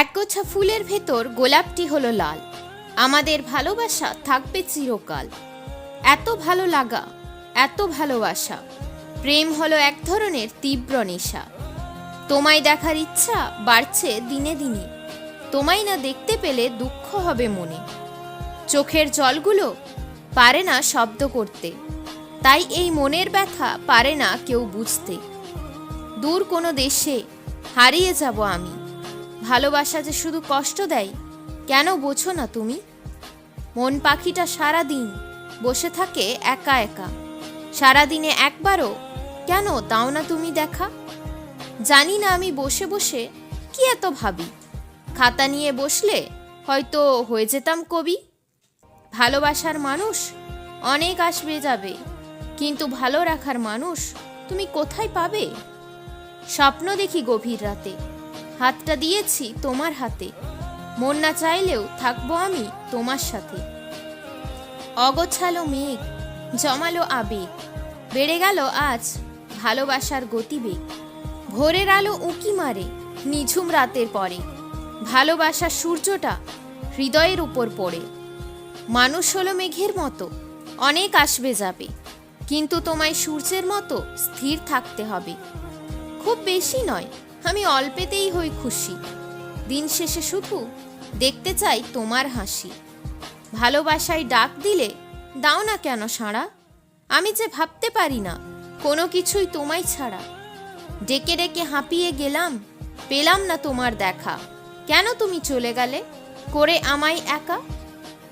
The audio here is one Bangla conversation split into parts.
একগোছা ফুলের ভেতর গোলাপটি হলো লাল। আমাদের ভালোবাসা থাকবে চিরকাল। এত ভালো লাগা, এত ভালোবাসা। প্রেম হলো এক ধরনের তীব্র নেশা। তোমায় দেখার ইচ্ছা বাড়ছে দিনে দিনে। তোমায় না দেখতে পেলে দুঃখ হবে মনে। চোখের জলগুলো পারে না শব্দ করতে। তাই এই মনের ব্যথা পারে না কেউ বুঝতে। দূর কোনো দেশে হারিয়ে যাব আমি। ভালোবাসা যে শুধু কষ্ট দেয়? কেন বোঝো না তুমি? মন পাখিটা সারা দিন বসে থাকে একা একা। সারাদিনে একবারও কেন দাও না তুমি দেখা? জানি না আমি বসে বসে কি এত ভাবি। খাতা নিয়ে বসলে হয়তো হয়ে যেতাম কবি। ভালোবাসার মানুষ অনেক আসবে যাবে, কিন্তু ভালো রাখার মানুষ তুমি কোথায় পাবে? স্বপ্ন দেখি গভীর রাতে। হাতটা দিয়েছি তোমার হাতে। মন না চাইলেও থাকব আমি তোমার সাথে। অগোছালো মেঘ, জমালো আবেগ, বেড়ে গেল আজ ভালোবাসার গতিবেগ। ভোরের আলো উঁকি মারে নিঝুম রাতের পরে। ভালোবাসার সূর্যটা হৃদয়ের উপর পড়ে। মানুষ হলো মেঘের মতো, অনেক আসবে যাবে, কিন্তু তোমায় সূর্যের মতো স্থির থাকতে হবে। খুব বেশি নয় আমি অল্পেতেই হই খুশি। দিন শেষে শুধু দেখতে চাই তোমার হাসি। ভালোবাসায় ডাক দিলে দাও না কেন সাড়া? আমি যে ভাবতে পারি না, কোনো কিছুই তোমায় ছাড়া। ডেকে ডেকে হাঁপিয়ে গেলাম, পেলাম না তোমার দেখা। কেন তুমি চলে গেলে? করে আমায় একা?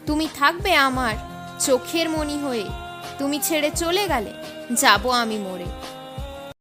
তুমি থাকবে আমার চোখের মনি হয়ে। তুমি ছেড়ে চলে গেলে, যাব আমি মরে।